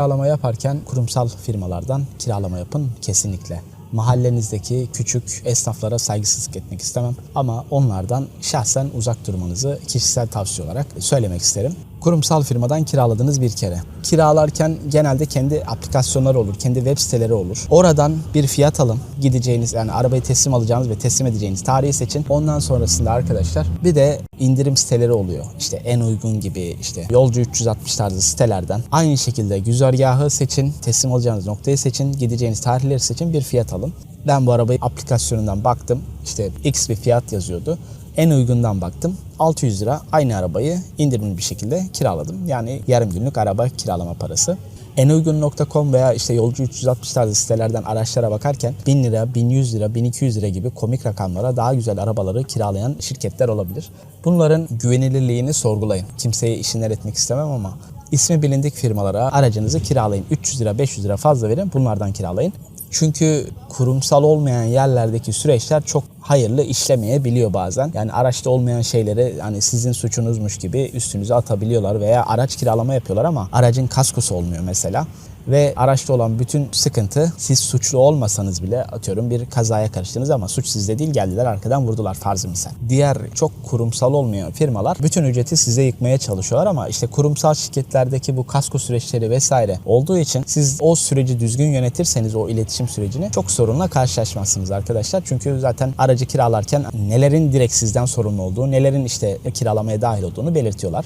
Kiralama yaparken kurumsal firmalardan kiralama yapın kesinlikle. Mahallenizdeki küçük esnaflara saygısızlık etmek istemem ama onlardan şahsen uzak durmanızı kişisel tavsiye olarak söylemek isterim. Kurumsal firmadan kiraladığınız bir kere. Kiralarken genelde kendi aplikasyonları olur, kendi web siteleri olur. Oradan bir fiyat alın. Gideceğiniz yani arabayı teslim alacağınız ve teslim edeceğiniz tarihi seçin. Ondan sonrasında arkadaşlar bir de indirim siteleri oluyor. İşte en uygun gibi işte yolcu 360 tarzı sitelerden aynı şekilde güzergahı seçin, teslim alacağınız noktayı seçin, gideceğiniz tarihleri seçin, bir fiyat alın. Ben bu arabayı aplikasyonundan baktım. İşte X bir fiyat yazıyordu. En uygundan baktım. 600 lira aynı arabayı indirimli bir şekilde kiraladım. Yani yarım günlük araba kiralama parası. Enuygun.com veya işte yolcu 360 tarzı sitelerden araçlara bakarken 1000 lira, 1100 lira, 1200 lira gibi komik rakamlara daha güzel arabaları kiralayan şirketler olabilir. Bunların güvenilirliğini sorgulayın. Kimseye işinler etmek istemem ama ismi bilindik firmalara aracınızı kiralayın. 300 lira, 500 lira fazla verin bunlardan kiralayın. Çünkü kurumsal olmayan yerlerdeki süreçler çok hayırlı işlemeyebiliyor bazen. Yani araçta olmayan şeyleri hani sizin suçunuzmuş gibi üstünüze atabiliyorlar veya araç kiralama yapıyorlar ama aracın kaskosu olmuyor mesela. Ve araçta olan bütün sıkıntı siz suçlu olmasanız bile atıyorum bir kazaya karıştınız ama suç sizde değil geldiler arkadan vurdular farzı misal. Diğer çok kurumsal olmayan firmalar bütün ücreti size yıkmaya çalışıyorlar ama işte kurumsal şirketlerdeki bu kasko süreçleri vesaire olduğu için siz o süreci düzgün yönetirseniz o iletişim sürecini çok sorunla karşılaşmazsınız arkadaşlar. Çünkü zaten aracı kiralarken nelerin direkt sizden sorumlu olduğu, nelerin işte kiralamaya dahil olduğunu belirtiyorlar.